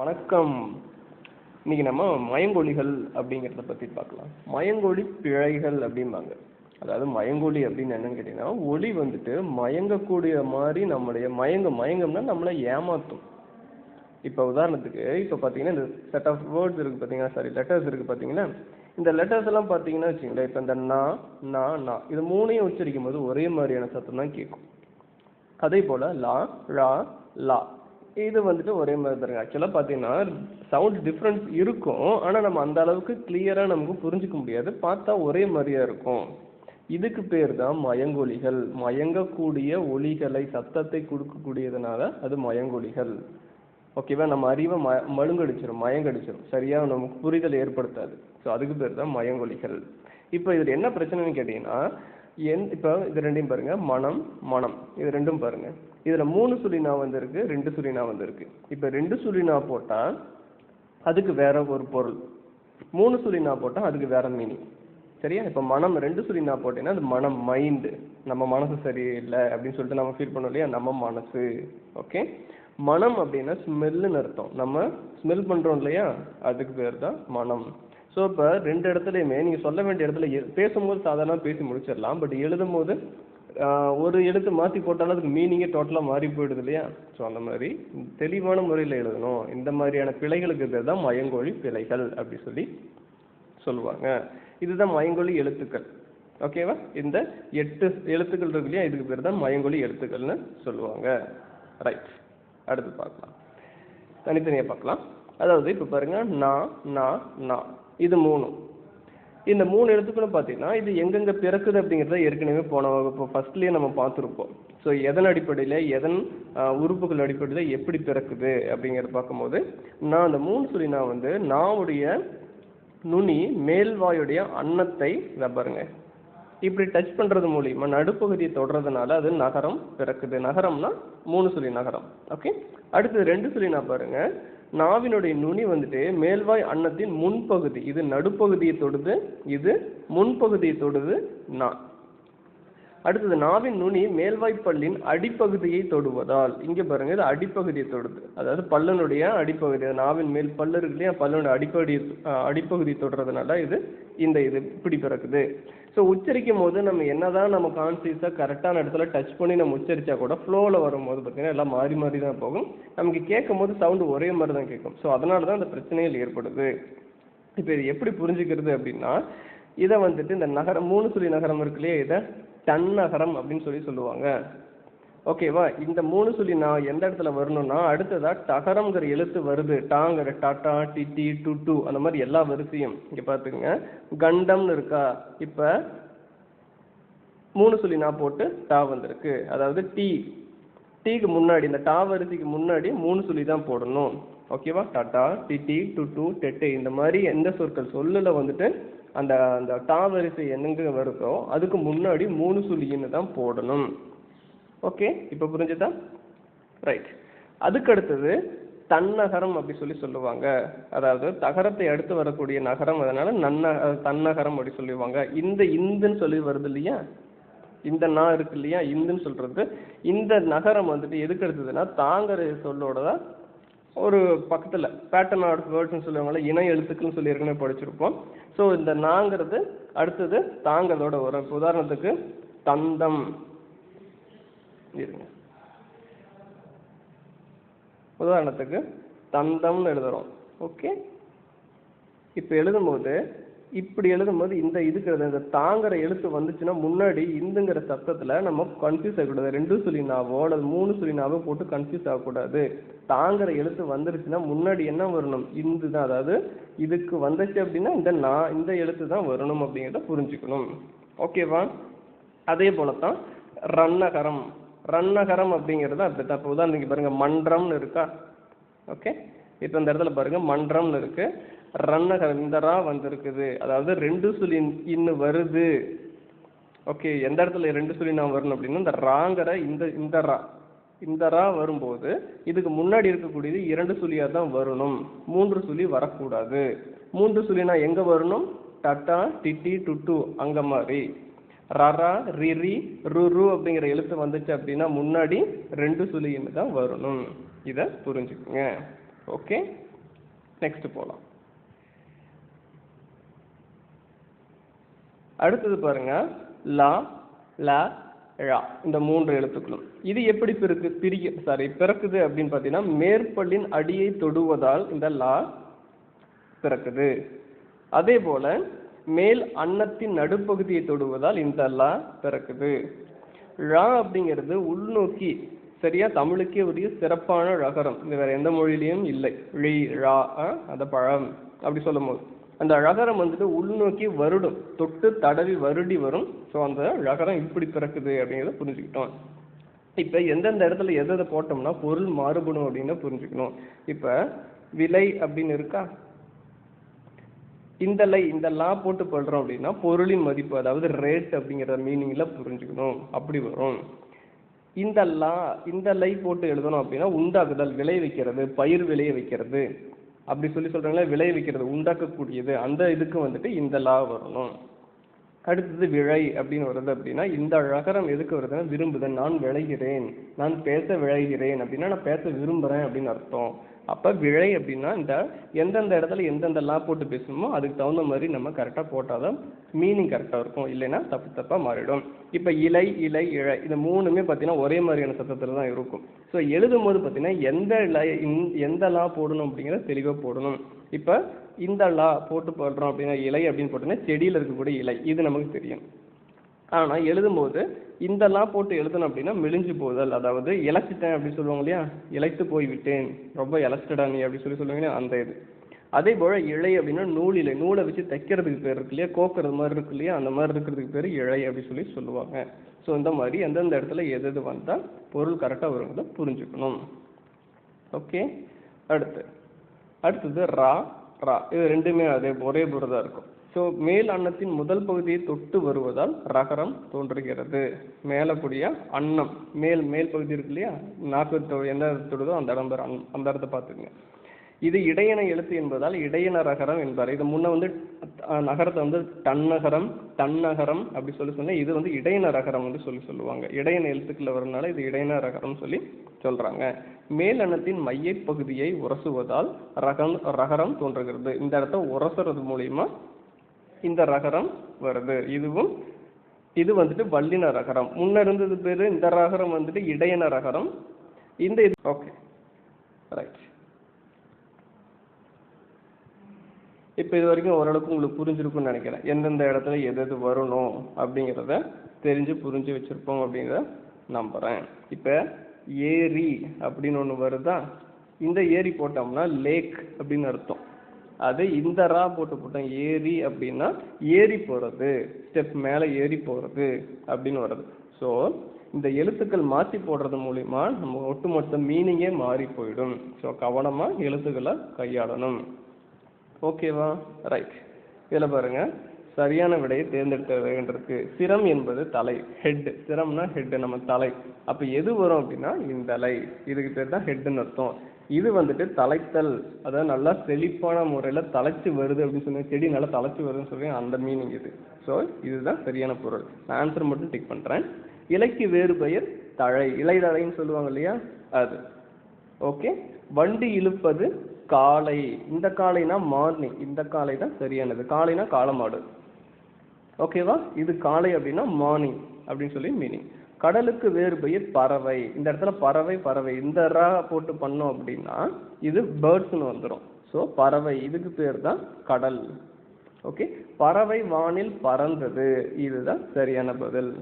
வணக்கம். இன்னைக்கு நம்ம மயங்கொலிகள் அப்படிங்கிறத பற்றி பார்க்கலாம். மயங்கொலி பிழைகள் அப்படிம்பாங்க. அதாவது மயங்கொலி அப்படின்னு என்னன்னு கேட்டிங்கன்னா ஒளி வந்துட்டு மயங்கக்கூடிய மாதிரி நம்மளுடைய மயங்க மயங்கம்னா நம்மளை ஏமாத்தும். இப்போ உதாரணத்துக்கு இப்போ பார்த்தீங்கன்னா இந்த செட் ஆஃப் வேர்ட்ஸ் இருக்குது பார்த்தீங்கன்னா சாரி லெட்டர்ஸ் இருக்குது பார்த்தீங்கன்னா இந்த லெட்டர்ஸ் எல்லாம் பார்த்தீங்கன்னா வச்சுங்களேன் இப்போ இந்த நா நா நா இது மூணையும் உச்சரிக்கும் போது ஒரே மாதிரியான சத்தம் தான் கேட்கும். அதே போல் லா ழா லா. இது வந்துட்டு ஒரே மாதிரி தான் இருக்கு. ஆக்சுவலாக பார்த்தீங்கன்னா சவுண்ட் டிஃப்ரென்ஸ் இருக்கும். ஆனால் நம்ம அந்த அளவுக்கு கிளியராக நமக்கு புரிஞ்சுக்க முடியாது. பார்த்தா ஒரே மாதிரியா இருக்கும். இதுக்கு பேர் தான் மயங்கொலிகள். மயங்கக்கூடிய ஒலிகளை சத்தத்தை கொடுக்கக்கூடியதுனால அது மயங்கொலிகள். ஓகேவா நம்ம அறிவை ம மழுங்கடிச்சிடும் மயங்கடிச்சிடும் சரியாக நமக்கு புரிதல் ஏற்படுத்தாது. ஸோ அதுக்கு பேர் தான் மயங்கொலிகள். இப்போ இதில் என்ன பிரச்சனைன்னு கேட்டிங்கன்னா என் இப்போ இது ரெண்டையும் பாருங்க. மனம் மனம். இது ரெண்டும் பாருங்க. இதில் மூணு சுழினா வந்திருக்கு ரெண்டு சுழினா வந்திருக்கு. இப்போ ரெண்டு சுழினா போட்டால் அதுக்கு வேற ஒரு பொருள். மூணு சுழினா போட்டால் அதுக்கு வேற மீனிங் சரியா? இப்போ மனம் ரெண்டு சுழினா போட்டீங்கன்னா அது மனம் மைண்டு நம்ம மனசு சரியில்லை அப்படின்னு சொல்லிட்டு நம்ம ஃபீல் பண்ணோம் இல்லையா? நம்ம மனசு. ஓகே மனம் அப்படின்னா ஸ்மெல்லுன்னு அர்த்தம். நம்ம ஸ்மெல் பண்ணுறோம் இல்லையா? அதுக்கு பேர் தான் மனம். ஸோ இப்போ ரெண்டு இடத்துலையுமே நீங்கள் சொல்ல வேண்டிய இடத்துல பேசும்போது சாதாரணமாக பேசி முடிச்சிடலாம். பட் எழுதும் போது ஒரு எழுத்து மாற்றி போட்டாலும் அதுக்கு மீனிங்கே டோட்டலாக மாறி போயிடுது இல்லையா? ஸோ அந்த மாதிரி தெளிவான முறையில் எழுதணும். இந்த மாதிரியான பிழைகளுக்கு பேர் தான் மயங்கொழி பிழைகள் அப்படி சொல்லி சொல்லுவாங்க. இதுதான் மயங்கொழி எழுத்துக்கள். ஓகேவா இந்த எட்டு எழுத்துக்கள் இருக்கு இல்லையா? இதுக்கு பேர் தான் மயங்கொழி எழுத்துக்கள்னு சொல்லுவாங்க. ரைட் அடுத்து பார்க்கலாம். தனித்தனியாக பார்க்கலாம். அதாவது இப்போ பாருங்க நா நா நா. இது மூணும். இந்த மூணு எழுத்துக்களும் பார்த்தீங்கன்னா இது எங்கெங்க பிறக்குது அப்படிங்கிறத ஏற்கனவே போன வகுப்பு ஃபர்ஸ்ட்லேயே நம்ம பார்த்துருப்போம். ஸோ எதன் அடிப்படையில் எதன் உறுப்புகள் அடிப்படையில் எப்படி பிறக்குது அப்படிங்கிறத பார்க்கும்போது நான் அந்த மூணு சொல்லி நான் வந்து நாவுடைய நுனி மேல்வாயுடைய அன்னத்தை பாருங்க. இப்படி டச் பண்ணுறது மூலிமா நடுப்பகுதியை தொடுறதுனால அது நகரம் பிறக்குது. நகரம்னா மூணு சொல்லி நகரம். ஓகே அடுத்து ரெண்டு சொல்லி நான் நாவினுடைய நுனி வந்துட்டு மேல்வாய் அன்னத்தின் முன்பகுதி இது நடுப்பகுதியை தொடுது இது முன்பகுதியை தொடுது நா. அடுத்தது நாவின் நுனி மேல்வாய் பல்லின் அடிப்பகுதியை தொடுவதால். இங்கே பாருங்க இது அடிப்பகுதியை தொடுது. அதாவது பல்லனுடைய அடிப்பகுதி நாவின் மேல் பல்லு இருக்கு இல்லையா பல்லனுடைய அடிப்பகுதி அடிப்பகுதி தொடுறதுனால இது இந்த இது இப்படி பிறக்குது. ஸோ உச்சரிக்கும் போது நம்ம என்னதான் நம்ம கான்சியஸாக கரெக்டான இடத்துல டச் பண்ணி நம்ம உச்சரிச்சா கூட ஃப்ளோவில் வரும்போது பார்த்தீங்கன்னா எல்லாம் மாறி மாறி தான் போகும். நமக்கு கேட்கும் போது சவுண்டு ஒரே மாதிரி தான் கேட்கும். ஸோ அதனால தான் அந்த பிரச்சனைகள் ஏற்படுது. இப்போ இது எப்படி புரிஞ்சுக்கிறது அப்படின்னா இதை வந்துட்டு இந்த நகரம் மூணு சொல்லி நகரம் இருக்கு இல்லையா இதை டன் அப்படின்னு சொல்லி சொல்லுவாங்க. ஓகேவா இந்த மூணு சொல்லி நான் எந்த இடத்துல வரணும்னா அடுத்ததா டகரம்ங்கிற எழுத்து வருது. டாங்கிற டாட்டா டிடி டு அந்த மாதிரி எல்லா வரிசையும். இங்கே பார்த்துக்கங்க கண்டம்னு இருக்கா? இப்போ மூணு சொல்லி நான் போட்டு டா வந்திருக்கு. அதாவது டி. டீக்கு முன்னாடி இந்த டா வரிசைக்கு முன்னாடி மூணு சொல்லி தான் போடணும். ஓகேவா டாட்டா டிடி டு டெட்டு இந்த மாதிரி எந்த சொற்கள் சொல்லில் வந்துட்டு அந்த அந்த டா வரிசை என்னங்க வருதோ அதுக்கு முன்னாடி மூணு சுழின்னு தான் போடணும். ஓகே? இப்போ புரிஞ்சுதா? ரைட் அதுக்கு அடுத்தது தன்னகரம் அப்படி சொல்லி சொல்லுவாங்க. அதாவது தகரத்தை அடுத்து வரக்கூடிய நகரம் அதனால நன்ன தன்னகரம் அப்படி சொல்லுவாங்க. இந்த இந்துன்னு சொல்லி வருது இல்லையா? இந்த நா இருக்கு இல்லையா? இந்துன்னு சொல்றது இந்த நகரம் வந்துட்டு எதுக்கு எடுத்ததுன்னா தாங்கிற சொல்லோட தான் ஒரு பக்கத்தில் பேட்டர்ன் ஆஃப் வேர்ட்ஸ்னு சொல்லுவாங்கல்ல இணை எழுத்துக்கள்னு சொல்லி ஏற்கனவே படிச்சிருப்போம். ஸோ இந்த நாங்கிறது அடுத்தது தாங்கிறதோட வரும் உதாரணத்துக்கு தந்தம். இருங்க. உதாரணத்துக்கு தந்தம்னு எழுதுறோம். ஓகே இப்போ எழுதும்போது இப்படி எழுதும்போது இந்த இதுக்கு இந்த தாங்கிற எழுத்து வந்துச்சுன்னா முன்னாடி இந்துங்கிற சத்தத்தில் நம்ம கன்ஃபியூஸ் ஆகக்கூடாது. ரெண்டு சுழினாவோ அல்லது மூணு சுழினாவோ போட்டு கன்ஃபியூஸ் ஆகக்கூடாது. தாங்கிற எழுத்து வந்துருச்சுன்னா முன்னாடி என்ன வரணும்? இந்து தான். அதாவது இதுக்கு வந்துச்சு அப்படின்னா இந்த நான் இந்த எழுத்து தான் வரணும் அப்படிங்கிறத புரிஞ்சுக்கணும். ஓகேவா அதே போல தான் ரன்னகரம். ரன்னகரம் அப்படிங்கிறது தப்பு இப்போ உதாரணத்துக்கு பாருங்கள் மன்றம்னு இருக்கா? ஓகே இப்போ இந்த இடத்துல பாருங்கள் மன்றம்னு இருக்குது ரன்னகரம் இந்த ரா வந்திருக்குது. அதாவது ரெண்டு சொல்லி இன்னும் வருது. ஓகே எந்த இடத்துல ரெண்டு சொல்லி நான் வரணும் அப்படின்னா இந்த ராங்கிற இந்த இந்த ரா இந்த ரா வரும்போது இதுக்கு முன்னாடி இருக்கக்கூடியது இரண்டு சுழியா தான் வரணும். மூன்று சுழி வரக்கூடாது. மூன்று சுழினா எங்க வரணும்? டட்டா டிட்டி டுட்டு அங்க மாதிரி ரரா ரிரி ருரு அப்படிங்கிற எழுத்து வந்துச்சு அப்படின்னா முன்னாடி ரெண்டு சுழின்னு தான் வரணும். இதை புரிஞ்சுக்குங்க. ஓகே நெக்ஸ்ட் போகலாம் அடுத்தது பாருங்க லா லா ழா. இந்த மூன்று எழுத்துக்களும். இது எப்படி பிறகு பிரிக்க சாரி பிறக்குது அப்படின்னு பார்த்தீங்கன்னா மேற்பல்லின் அடியை தொடுவதால் இந்த லா பிறக்குது. அதே போல மேல் அன்னத்தின் நடுப்பகுதியை தொடுவதால் இந்த லா பிறக்குது. ழா அப்படிங்கிறது உள்நோக்கி சரியா? தமிழுக்கே உரிய சிறப்பான ழகரம் இது வேற எந்த மொழியிலையும் இல்லை. ழி ழா அந்த பழம். அப்படி சொல்லும் போது அந்த ழகரம் வந்துட்டு உள்நோக்கி வருடும். தொட்டு தடவி வருடி வரும். ஸோ அந்த ழகரம் இப்படி பிறக்குது அப்படிங்கிறத புரிஞ்சுக்கிட்டோம். இப்போ எந்தெந்த இடத்துல எதை எதை போட்டோம்னா பொருள் மாறுபடும் அப்படின்னு புரிஞ்சுக்கணும். இப்போ விலை அப்படின்னு இருக்கா? இந்த லை இந்த லா போட்டு படுறோம் அப்படின்னா பொருளின் மதிப்பு அதாவது ரேட் அப்படிங்கிற மீனிங்கில் புரிஞ்சுக்கணும். அப்படி வரும். இந்த லா இந்த லை போட்டு எழுதணும் அப்படின்னா உண்டாக்குதல் விளை வைக்கிறது பயிர் விளைய வைக்கிறது அப்படி சொல்லி சொல்றாங்களே விளைவிக்கிறது உண்டாக்கக்கூடியது அந்த இதுக்கு வந்துட்டு இந்த லா வரணும். அடுத்தது விழை அப்படின்னு வருது அப்படின்னா இந்த அழகரம் எதுக்கு வருதுன்னா விரும்புதல். நான் விளைகிறேன். நான் பேச விளைகிறேன் அப்படின்னா நான் பேச விரும்புகிறேன் அப்படின்னு அர்த்தம். அப்போ விழை அப்படின்னா இந்த எந்தெந்த இடத்துல எந்தெந்த லா போட்டு பேசணுமோ அதுக்கு தகுந்த மாதிரி நம்ம கரெக்டாக போட்டால் தான் மீனிங் கரெக்டாக இருக்கும். இல்லைன்னா தப்பு தப்பாக மாறிடும். இப்போ இலை இலை இழை இந்த மூணுமே பார்த்தீங்கன்னா ஒரே மாதிரியான சத்தத்தில் தான் இருக்கும். ஸோ எழுதும் போது பார்த்தீங்கன்னா எந்த லை இந் எந்த லா போடணும் அப்படிங்கிறத தெளிவாக போடணும். இப்போ இந்த லா போட்டு போடுறோம் அப்படின்னா இலை அப்படின்னு போட்டோன்னா செடியில் இருக்கக்கூடிய இலை. இது நமக்கு தெரியும். ஆனால் எழுதும்போது இந்த லா போட்டு எழுதணும் அப்படின்னா மெலிஞ்சு போதல். அதாவது இழைச்சிட்டேன் அப்படின்னு சொல்லுவாங்க இல்லையா? இழைத்து போய் விட்டேன் ரொம்ப இழைச்சிட்டடா நீ அப்படி சொல்லி சொல்லுவாங்க இல்லையா? அந்த இது. அதே போல இழை அப்படின்னா நூல் இலை. நூலை வச்சு தைக்கிறதுக்கு பேர் இருக்கு இல்லையா? கோக்கிறது மாதிரி இருக்கு இல்லையா? அந்த மாதிரி இருக்கிறதுக்கு பேர் இழை அப்படி சொல்லி சொல்லுவாங்க. ஸோ இந்த மாதிரி எந்தெந்த இடத்துல எது எது வந்தால் பொருள் கரெக்டாக வருங்கிறத புரிஞ்சுக்கணும். ஓகே அடுத்து. அடுத்தது ரா. ரா இது ரெண்டுமே அதே ஒரே பொருள் தான் இருக்கும். ஸோ மேல் அன்னத்தின் முதல் பகுதியை தொட்டு வருவதால் ரகரம் தோன்றுகிறது. மேலக்கூடிய அன்னம் மேல் மேல் பகுதி இருக்கு இல்லையா? நாக்கு எந்த தொடுதோ அந்த இடம் பேர் அன் அந்த இடத்த பார்த்துக்குங்க. இது இடையன எழுத்து என்பதால் இடையன ரகரம் என்பார். இது முன்ன வந்து நகரத்தை வந்து தன்னகரம் தன்னகரம் அப்படி சொல்லி சொன்னால் இது வந்து இடையன ரகரம் வந்து சொல்லி சொல்லுவாங்க. இடையன எழுத்துக்கள் வரனால இது இடையன ரகரம் சொல்லி சொல்றாங்க. மேலனத்தின் மைய மையப் பகுதியை உரசுவதால் ரகம் ரகரம் தோன்றுகிறது. இந்த இடத்த உரசுறது மூலியமா இந்த ரகரம் வருது. இதுவும் இது வந்துட்டு வல்லின ரகரம். முன்ன இருந்தது பேரு இந்த ரகரம் வந்துட்டு இடையன ரகரம். இந்த இது ஓகே ரைட் இப்போ இது வரைக்கும் ஓரளவுக்கு உங்களுக்கு புரிஞ்சிருக்கும்னு நினைக்கிறேன். எந்தெந்த இடத்துல எது எது வரணும் அப்படிங்கிறத தெரிஞ்சு புரிஞ்சு வச்சிருப்போம் அப்படிங்கிறத நம்புறேன். இப்போ ஏரி அப்படின்னு ஒன்று வருதா? இந்த ஏரி போட்டோம்னா லேக் அப்படின்னு அர்த்தம். அது இந்த ரா போட்டு போட்டோம் ஏரி அப்படின்னா ஏறி போகிறது ஸ்டெப் மேலே ஏறி போகிறது அப்படின்னு வருது. ஸோ இந்த எழுத்துக்கள் மாற்றி போடுறது மூலிமா நம்ம ஒட்டுமொத்த மீனிங்கே மாறி போயிடும். ஸோ கவனமாக எழுத்துக்களை கையாளணும். ஓகேவா ரைட் இதில் பாருங்கள் சரியான விடையை தேர்ந்தெடுக்க வேண்டியிருக்கு சிரம் என்பது தலை ஹெட் சிரம்னா ஹெட் நம்ம தலை. அப்போ எது வரும் அப்படின்னா இந்த லை இதுக்கு பேர் தான் ஹெட்னு அர்த்தம். இது வந்துட்டு தலைத்தல். அதாவது நல்லா செழிப்பான முறையில் தலைச்சு வருது அப்படின்னு சொல்லி செடி நல்லா தலைச்சு வருதுன்னு சொல்லி அந்த மீனிங் இது. ஸோ இதுதான் சரியான பொருள். நான் ஆன்சர் மட்டும் டிக் பண்ணுறேன் இலைக்கு வேறு பெயர் தழை. இலைதழைன்னு சொல்லுவாங்க இல்லையா? அது. ஓகே வண்டி இழுப்பது காளை. இந்த காளைனா மார்னிங் இந்த காளை தான் சரியானது காலைனா காலமாடு ஓகேவா? இது காலை அப்படின்னா மார்னிங் அப்படின்னு சொல்லி மீனிங் கடலுக்கு வேறு பெயர் பறவை. இந்த இடத்துல பறவை பறவை. இந்த ரா போட்டு பண்ணோம் அப்படின்னா இது பேர்ட்ஸ்னு வந்துடும் ஸோ பறவை இதுக்கு பேர் தான் கடல். ஓகே பறவை வானில் பறந்தது. இதுதான் சரியான பதில்.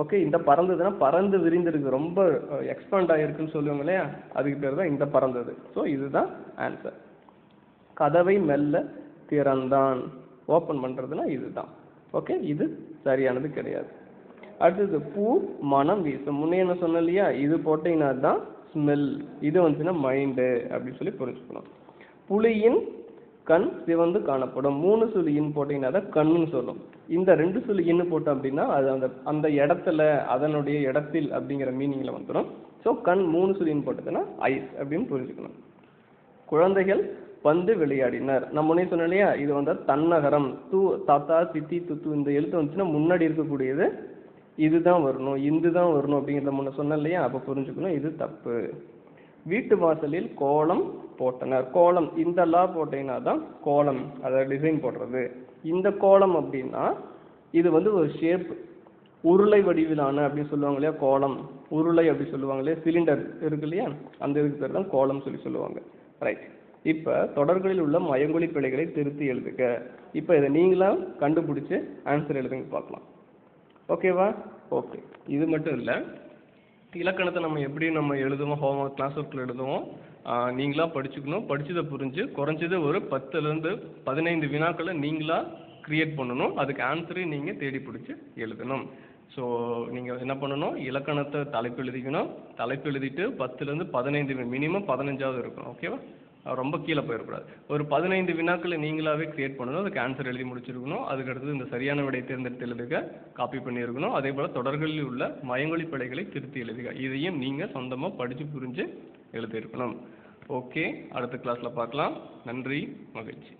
ஓகே இந்த பறந்ததுன்னா பறந்து விரிந்திருக்கு. ரொம்ப எக்ஸ்பாண்ட் ஆகிருக்குன்னு சொல்லுவாங்க இல்லையா? அதுக்கு பேர் தான் இந்த பறந்தது. ஸோ இதுதான் ஆன்சர் கதவை மெல்ல திறந்தான். ஓப்பன் பண்ணுறதுனா இதுதான். ஓகே இது சரியானது கிடையாது. அடுத்தது பூ மனம் வீசும். முன்னே என்ன சொன்னேன் இல்லையா? இது போட்டீங்கன்னா தான் ஸ்மெல் இது வந்துச்சுன்னா மைண்டு அப்படின்னு சொல்லி புரிஞ்சுக்கணும். புலியின் கண் சிவந்து காணப்படும். மூணு சுழியின் போட்டீங்கன்னா தான் கண்ணுன்னு சொல்லும். இந்த ரெண்டு சுழியின்னு போட்டோம் அப்படின்னா அது அந்த அந்த இடத்துல அதனுடைய இடத்தில் அப்படிங்கிற மீனிங்கில் வந்துடும் ஸோ கண் மூணு சுழி போட்டதுன்னா ஐஸ் அப்படின்னு புரிஞ்சுக்கணும். குழந்தைகள் வந்து விளையாடினர். நம்ம முன்னே சொன்ன இல்லையா? இது வந்து தன்னகரம். தூ தாத்தா சித்தி துத்து இந்த எழுத்து வந்துச்சுன்னா முன்னாடி இருக்கக்கூடியது இதுதான் வரணும் இந்து தான் வரணும் அப்படிங்கிறத முன்ன சொன்னேன் இல்லையா? அப்போ புரிஞ்சுக்கணும் இது தப்பு. வீட்டு வாசலில் கோலம் போட்டனர். கோலம் இந்த லா போட்டீங்கன்னா தான் கோலம் அதாவது டிசைன் போடுறது. இந்த கோலம் அப்படின்னா இது வந்து ஒரு ஷேப் உருளை வடிவிலான அப்படின்னு சொல்லுவாங்க இல்லையா? கோலம் உருளை அப்படி சொல்லுவாங்க இல்லையா? சிலிண்டர் இருக்கு இல்லையா? அந்த இதுக்கு பேர் தான் கோலம் சொல்லி சொல்லுவாங்க. ரைட் இப்போ தொடர்களில் உள்ள மயங்கொழி பிழைகளை திருத்தி எழுதுக. இப்போ இதை நீங்களாம் கண்டுபிடிச்சு ஆன்சர் எழுதுங்க பார்க்கலாம். ஓகேவா ஓகே இது மட்டும் இல்லை இலக்கணத்தை நம்ம எப்படி நம்ம எழுதுவோம் ஹோம் ஒர்க் கிளாஸ் ஒர்க்கில் எழுதுவோம். நீங்களாக படிச்சுக்கணும். படிச்சதை புரிஞ்சு குறைஞ்சது ஒரு பத்துலேருந்து பதினைந்து வினாக்களை நீங்களாக கிரியேட் பண்ணணும். அதுக்கு ஆன்சரையும் நீங்கள் தேடி பிடிச்சி எழுதணும். ஸோ நீங்கள் என்ன பண்ணணும்? இலக்கணத்தை தலைப்பு எழுதிக்கணும். தலைப்பு எழுதிட்டு பத்துலேருந்து பதினைந்து மினிமம் பதினஞ்சாவது இருக்கணும் ஓகேவா ரொம்ப கீழே போயிடக்கூடாது. ஒரு பதினைந்து வினாக்களை நீங்களாகவே க்ரியேட் பண்ணணும். அதுக்கு ஆன்சர் எழுதி முடிச்சிருக்கணும். அதுக்கு அடுத்தது இந்த சரியான விடை தேர்ந்தெடுத்து எழுதுக காப்பி பண்ணியிருக்கணும் அதே போல் தொடர்களில் உள்ள மயங்கொழி பிழைகளை திருத்தி எழுதுக. இதையும் நீங்கள் சொந்தமாக படித்து புரிஞ்சு எழுதியிருக்கணும். ஓகே அடுத்த கிளாஸில் பார்க்கலாம். நன்றி மகிழ்ச்சி.